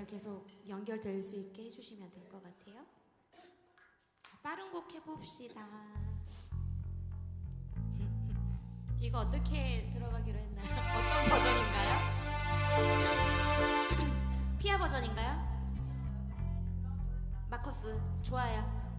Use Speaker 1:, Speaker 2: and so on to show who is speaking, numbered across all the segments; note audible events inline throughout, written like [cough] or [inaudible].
Speaker 1: 그러면 계속 연결될 수 있게 해주시면 될 것 같아요. 자, 빠른 곡 해봅시다. [laughs] 이거 어떻게 들어가기로 했나요? [laughs] 어떤 버전인가요? [clears throat] 피아 버전인가요? 마커스 좋아요.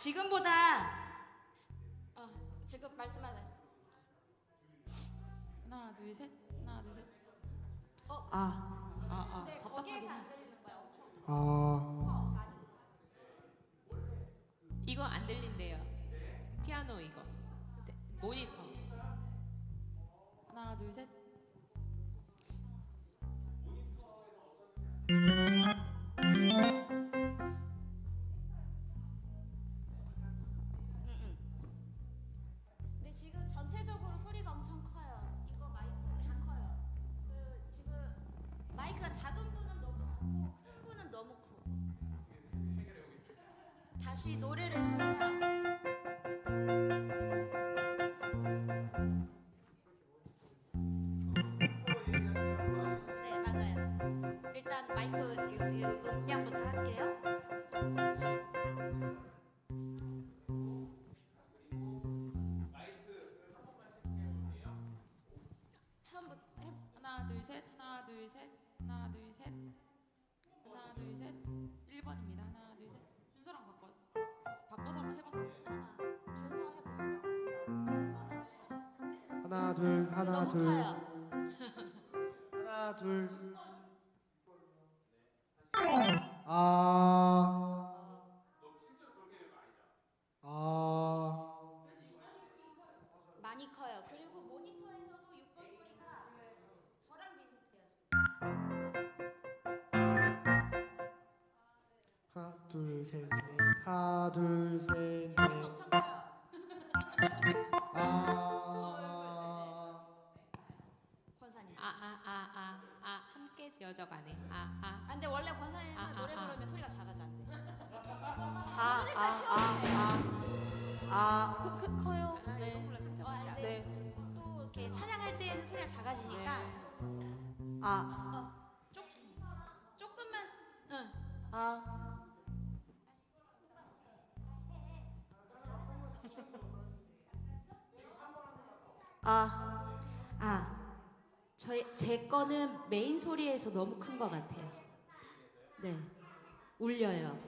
Speaker 1: 지금보다 어, 지금 말씀하세요.
Speaker 2: 하나 둘 셋. 하나 둘 셋.
Speaker 1: 어?
Speaker 2: 아, 아,
Speaker 1: 아. 아, 아. 답답하긴 해.
Speaker 3: 아,
Speaker 4: 이거 안 들린대요. 피아노 이거. 네, 모니터. 네.
Speaker 2: 하나 둘 셋.
Speaker 1: 다시 노래를 잘해라. 네, 맞아요. 일단 마이크 음량부터 할게요. 처음부터
Speaker 2: 하나 둘 셋 하나 둘 셋. 둘 음, [laughs] 하나 둘. 하나 둘.
Speaker 1: 아,
Speaker 3: 아,
Speaker 1: 저의 제 거는 메인 소리에서 너무 큰 것 같아요. 네, 울려요.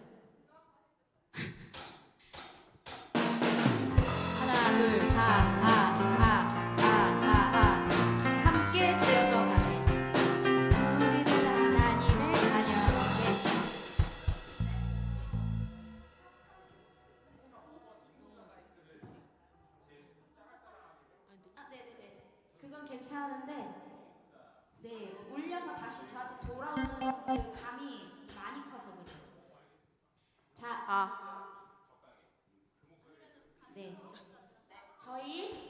Speaker 5: 아,
Speaker 2: 네. 저희